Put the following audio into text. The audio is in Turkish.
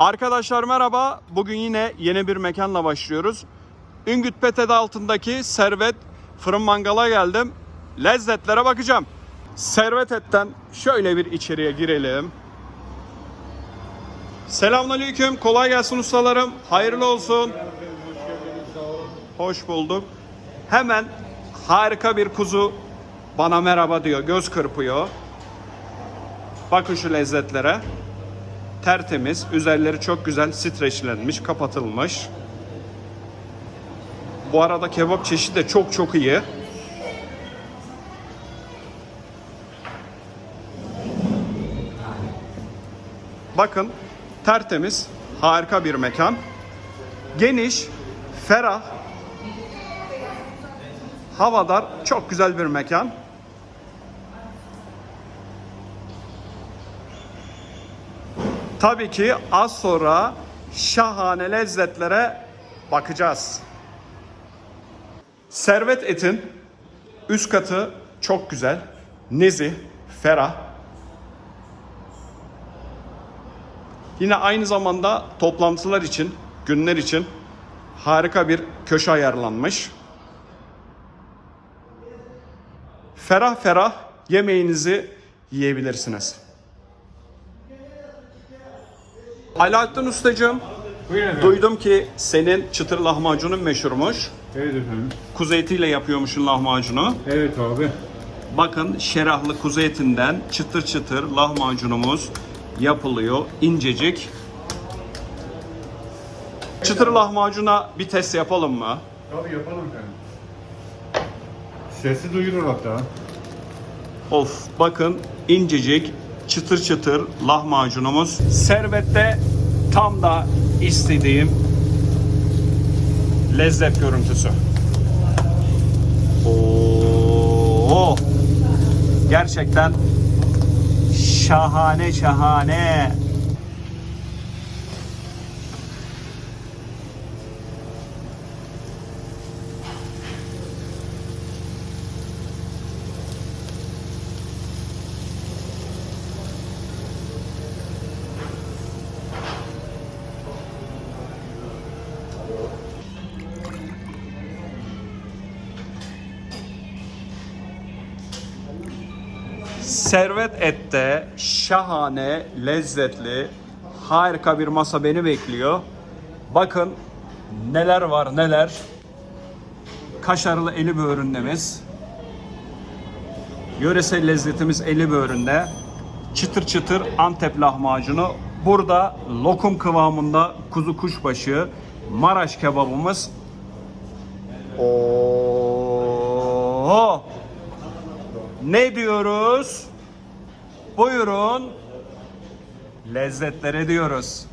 Arkadaşlar merhaba. Bugün yine yeni bir mekanla başlıyoruz. Üngüt Pete'de altındaki Servet Fırın Mangal'a geldim. Lezzetlere bakacağım. Servet Et'ten şöyle bir içeriye girelim. Selamünaleyküm. Kolay gelsin ustalarım. Hayırlı olsun. Hoş bulduk. Hemen harika bir kuzu bana merhaba diyor. Göz kırpıyor. Bakın şu lezzetlere. Tertemiz. Üzerleri çok güzel streçlenmiş, kapatılmış. Bu arada kebap çeşidi de çok çok iyi. Bakın tertemiz, harika bir mekan. Geniş, ferah, havadar, çok güzel bir mekan. Tabii ki az sonra şahane lezzetlere bakacağız. Servet etin üst katı çok güzel, nezih, ferah. Yine aynı zamanda toplantılar için, günler için harika bir köşe ayarlanmış. Ferah ferah yemeğinizi yiyebilirsiniz. Alaaddin Ustacığım, Buyurun efendim. duydum ki senin çıtır lahmacunun meşhurmuş. Evet efendim. Kuzu etiyle yapıyormuşsun lahmacunu. Evet abi. Bakın şerahlı kuzu etinden çıtır çıtır lahmacunumuz yapılıyor. incecik. Çıtır lahmacuna bir test yapalım mı? Tabii yapalım efendim. Sesi duyurur hatta. Of bakın incecik çıtır çıtır lahmacunumuz. Servette tam da istediğim lezzet görüntüsü. Oo! Gerçekten şahane şahane. Servet Et'te şahane, lezzetli, harika bir masa beni bekliyor. Bakın neler var neler. Kaşarlı eli böğründemiz. Yöresel lezzetimiz eli böğründe. Çıtır çıtır Antep lahmacunu. Burada lokum kıvamında kuzu kuşbaşı, Maraş kebabımız. Oo! Ne diyoruz? Buyurun. Lezzetlere diyoruz.